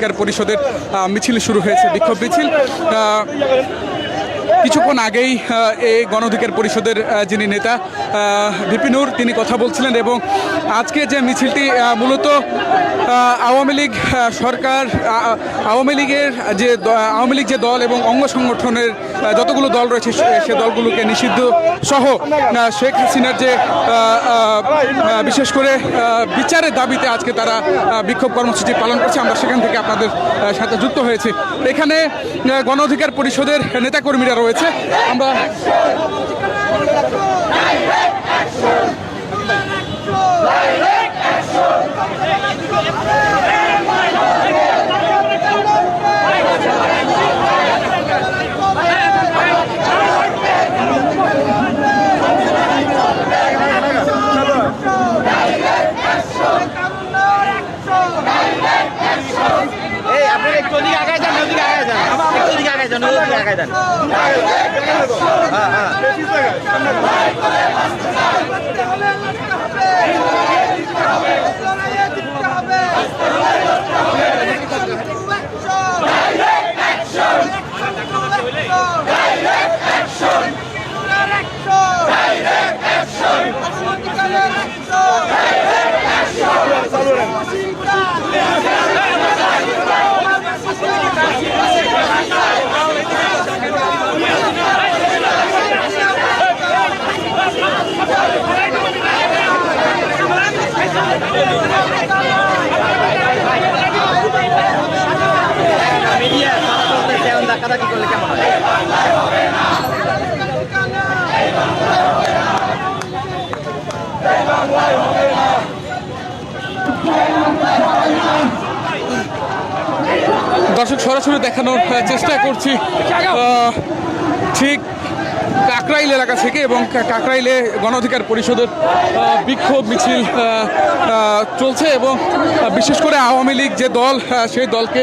অধিকার পরিষদের মিছিল শুরু হয়েছে বিক্ষোভ মিছিল। কিছুক্ষণ আগেই এই গণ অধিকার পরিষদের যিনি নেতা বিপিনুর তিনি কথা বলছিলেন এবং আজকে যে মিছিলটি মূলত আওয়ামী লীগ সরকার আওয়ামী লীগের যে আওয়ামী লীগ যে দল এবং অঙ্গ সংগঠনের যতগুলো দল রয়েছে সে- দলগুলোকে নিষিদ্ধ সহ শেখ হাসিনার যে বিশেষ করে বিচারের দাবিতে আজকে তারা বিক্ষোভ কর্মসূচি পালন করছে। আমরা সেখান থেকে আপনাদের সাথে যুক্ত হয়েছি। এখানে আহ, গণ অধিকার পরিষদের নেতাকর্মীরা রয়েছে। আমরা এই আপনি একটু আগায় যান হ্যাঁ হ্যাঁ মিডিয়া এখন করলে কেমন হয়? দর্শক সরাসরি দেখানোর চেষ্টা করছি। ঠিক কাকরাইল এলাকা থেকে এবং কাকরাইলে গণ অধিকার পরিষদের বিক্ষোভ মিছিল চলছে এবং বিশেষ করে আওয়ামী লীগ যে দল সেই দলকে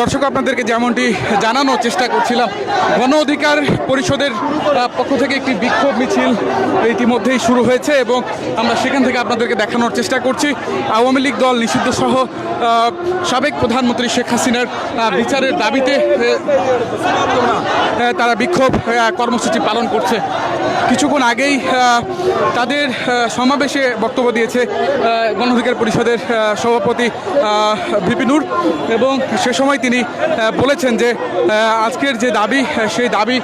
দর্শক, আপনাদেরকে যেমনটি জানানোর চেষ্টা করছিলাম, গণ অধিকার পরিষদের পক্ষ থেকে একটি বিক্ষোভ মিছিল ইতিমধ্যেই শুরু হয়েছে এবং আমরা সেখান থেকে আপনাদেরকে দেখানোর চেষ্টা করছি। আওয়ামী লীগ দল নিষিদ্ধ সহ সাবেক প্রধানমন্ত্রী শেখ হাসিনার বিচারের দাবিতে তারা বিক্ষোভ কর্মসূচি পালন করছে। কিছুক্ষণ আগেই তাদের সমাবেশে বক্তব্য দিয়েছে গণ অধিকার পরিষদের সভাপতি ভিপিনুর এবং সে সময় তিনি বলেছেন যে আজকের যে দাবি সেই দাবি